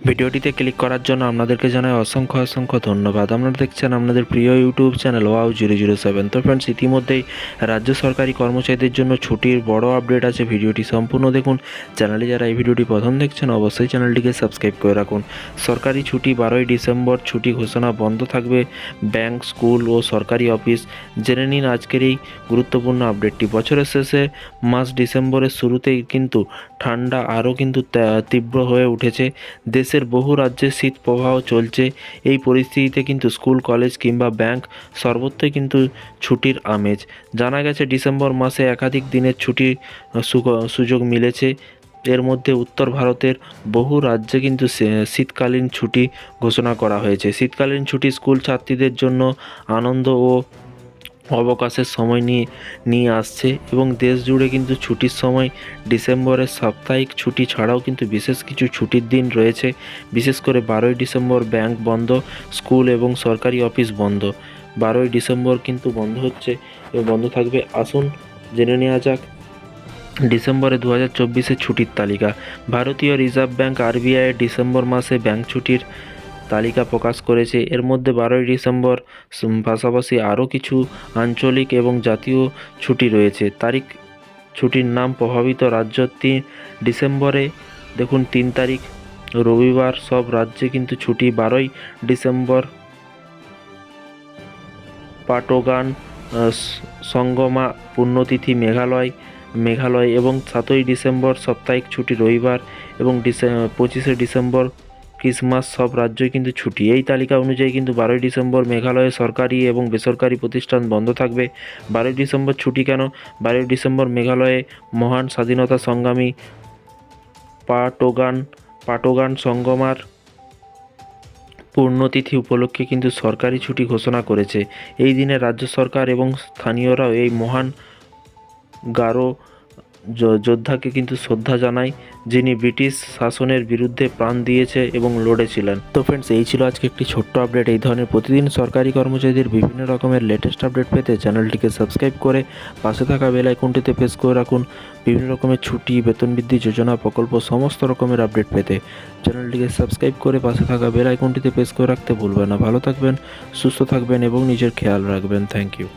ভিডিওটিতে ক্লিক করার জন্য আপনাদেরকে জানাই অসংখ্য অসংখ্য ধন্যবাদ। আপনারা দেখছেন আপনাদের প্রিয় YouTube channel wow zero zero seven. তো ফ্রেন্ডস ইতিমধ্যেই রাজ্য সরকারি কর্মচারীদের জন্য ছুটির বড় আপডেট আছে। ভিডিওটি সম্পূর্ণ দেখুন। চ্যানেলে যারা এই ভিডিওটি প্রথম দেখছেন, অবশ্যই চ্যানেলটিকে সাবস্ক্রাইব করে রাখুন। সরকারি ছুটি বারোই ডিসেম্বর, ছুটি ঘোষণা বন্ধ থাকবে। ব্যাংক স্কুল ও সরকারি অফিস জেনে নিন আজকের এই গুরুত্বপূর্ণ আপডেটটি বছরের শেষে মাস ডিসেম্বরের শুরুতেই কিন্তু ঠান্ডা আরও কিন্তু তীব্র হয়ে উঠেছে। দেশের বহু রাজ্যে শীত প্রবাহ চলছে। এই পরিস্থিতিতে কিন্তু স্কুল, কলেজ কিংবা ব্যাংক সর্বত্রই কিন্তু ছুটির আমেজ। জানা গেছে, ডিসেম্বর মাসে একাধিক দিনের ছুটির সুযোগ মিলেছে। এর মধ্যে উত্তর ভারতের বহু রাজ্যে কিন্তু শীতকালীন ছুটি ঘোষণা করা হয়েছে। শীতকালীন ছুটি স্কুল ছাত্রীদের জন্য আনন্দ ও অবকাশের সময় নিয়ে নিয়ে আসছে এবং দেশ জুড়ে কিন্তু ছুটির সময় ডিসেম্বরের সাপ্তাহিক ছুটি ছাড়াও কিন্তু বিশেষ কিছু ছুটির দিন রয়েছে। বিশেষ করে বারোই ডিসেম্বর ব্যাংক বন্ধ, স্কুল এবং সরকারি অফিস বন্ধ। বারোই ডিসেম্বর কিন্তু বন্ধ হচ্ছে এবং বন্ধ থাকবে। আসুন জেনে নেওয়া যাক ডিসেম্বরে দু হাজার চব্বিশের ছুটির তালিকা। ভারতীয় রিজার্ভ ব্যাংক আরবিআই ডিসেম্বর মাসে ব্যাংক ছুটির তালিকা প্রকাশ করেছে। এর মধ্যে বারোই ডিসেম্বর পাশাপাশি আরও কিছু আঞ্চলিক এবং জাতীয় ছুটি রয়েছে। তারিখ ছুটির নাম প্রভাবিত রাজ্য তিন ডিসেম্বরে। দেখুন, তিন তারিখ রবিবার, সব রাজ্যে কিন্তু ছুটি। বারোই ডিসেম্বর পাটোগান সঙ্গমা, পুণ্যতিথি, মেঘালয় মেঘালয় এবং সাতই ডিসেম্বর সাপ্তাহিক ছুটি রবিবার এবং ডিসে পঁচিশে ডিসেম্বর ক্রিসমাস সব রাজ্যই কিন্তু ছুটি। এই তালিকা অনুযায়ী কিন্তু বারোই ডিসেম্বর মেঘালয়ে সরকারি এবং বেসরকারি প্রতিষ্ঠান বন্ধ থাকবে। বারোই ডিসেম্বর ছুটি কেন? বারোই ডিসেম্বর মেঘালয়ে মহান স্বাধীনতা সংগ্রামী পাটোগান পাটোগান সঙ্গমার পূর্ণতিথি উপলক্ষে কিন্তু সরকারি ছুটি ঘোষণা করেছে। এই দিনে রাজ্য সরকার এবং স্থানীয়রাও এই মহান গারো যোদ্ধাকে কিন্তু শ্রদ্ধা জানায় যিনি ব্রিটিশ শাসনের বিরুদ্ধে প্রাণ দিয়েছে এবং লড়েছিলেন। তো ফ্রেন্ডস এই ছিল আজকে একটি ছোট্ট আপডেট এই ধরনের প্রতিদিন সরকারি কর্মচারীদের বিভিন্ন রকমের লেটেস্ট আপডেট পেতে চ্যানেলটিকে সাবস্ক্রাইব করে পাশে থাকা বেল আইকনটিতে প্রেস করে রাখুন। বিভিন্ন রকমের ছুটি, বেতন বৃদ্ধি, যোজনা, প্রকল্প, সমস্ত রকমের আপডেট পেতে চ্যানেলটিকে সাবস্ক্রাইব করে পাশে থাকা বেল আইকনটিতে প্রেস করে রাখতে ভুলবেন না। ভালো থাকবেন, সুস্থ থাকবেন এবং নিজের খেয়াল রাখবেন। Thank you